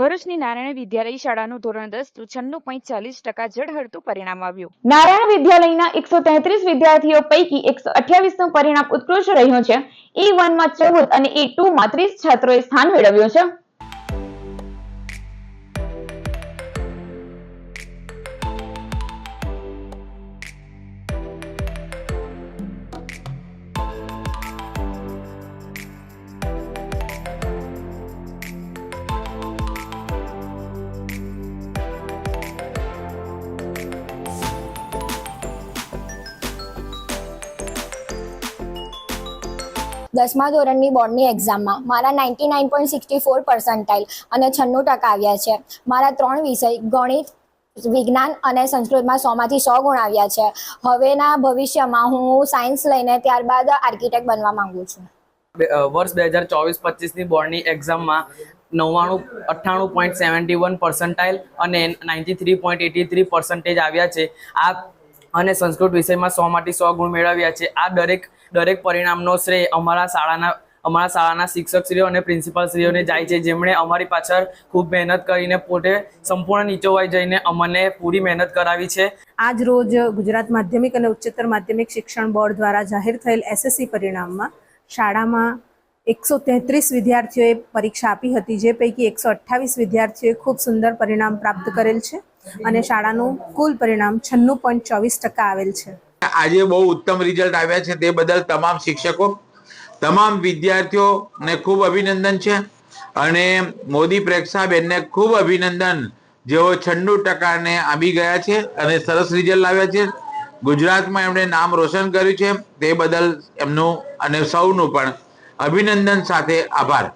ભરૂચની નારાયણ વિદ્યાલય શાળાનું ધોરણ દસ છન્નું પોઈન્ટ ચાલીસ ટકા જળહળતું પરિણામ આવ્યું. નારાયણ વિદ્યાલયના એકસો તેત્રીસ વિદ્યાર્થીઓ પૈકી એકસો અઠ્યાવીસનું પરિણામ ઉત્કૃષ્ટ રહ્યું છે. ઈ વનમાં ચૌદ અને ઈ ટુ માં ત્રીસ છાત્રોએ સ્થાન મેળવ્યું છે. દસમા ધોરણની બોર્ડની એક્ઝામમાં મારા ninety nine point sixty four percentile અને છન્નું ટકા આવ્યા છે. મારા ત્રણ વિષય, ગણિત, વિજ્ઞાન અને સંસ્કૃતમાં સોમાંથી સો ગુણ આવ્યા છે. હવેના ભવિષ્યમાં હું સાયન્સ લઈને ત્યારબાદ આર્કિટેક્ટ બનવા માંગુ છું. વર્ષ બે હજાર ચોવીસ પચીસની બોર્ડની એક્ઝામમાં નવ્વાણું, અઠ્ઠાણું પોઈન્ટ સેવન્ટી વન પર્સન્ટાઇલ અને ninety three point eighty three percentage આવ્યા છે. આ અને સંસ્કૃત વિષયમાં સોમાંથી સો ગુણ મેળવ્યા છે. આ દરેક દરેક પરિણામનો શ્રેય અમારા શાળાના અમારા શાળાના શિક્ષકશ્રીઓ અને પ્રિન્સિપાલશ્રીઓને જાય છે. જેમણે અમારી પાછળ ખૂબ મહેનત કરીને પોતે સંપૂર્ણ નીચોવાઈ જઈને અમને પૂરી મહેનત કરાવી છે. આજ રોજ ગુજરાત માધ્યમિક અને ઉચ્ચતર માધ્યમિક શિક્ષણ બોર્ડ દ્વારા જાહેર થયેલ એસએસસી પરિણામમાં શાળામાં એકસો તેત્રીસ વિદ્યાર્થીઓએ પરીક્ષા આપી હતી. જે પૈકી એકસો અઠ્ઠાવીસ વિદ્યાર્થીઓએ ખૂબ સુંદર પરિણામ પ્રાપ્ત કરેલ છે. અને શાળાનું કુલ પરિણામ છન્નું પોઈન્ટ ચોવીસ ટકા આવેલ છે. આજે બહુ ઉત્તમ રિઝલ્ટ આવ્યા છે તે બદલ તમામ શિક્ષકો, તમામ વિદ્યાર્થીઓને ખૂબ અભિનંદન છે. અને મોદી પ્રેક્ષાબેનને ખૂબ અભિનંદન, જેઓ છન્નું ટકાને આંબી ગયા છે અને સરસ રિઝલ્ટ લાવ્યા છે. ગુજરાતમાં એમણે નામ રોશન કર્યું છે. તે બદલ એમનું અને સૌનું પણ અભિનંદન સાથે આભાર.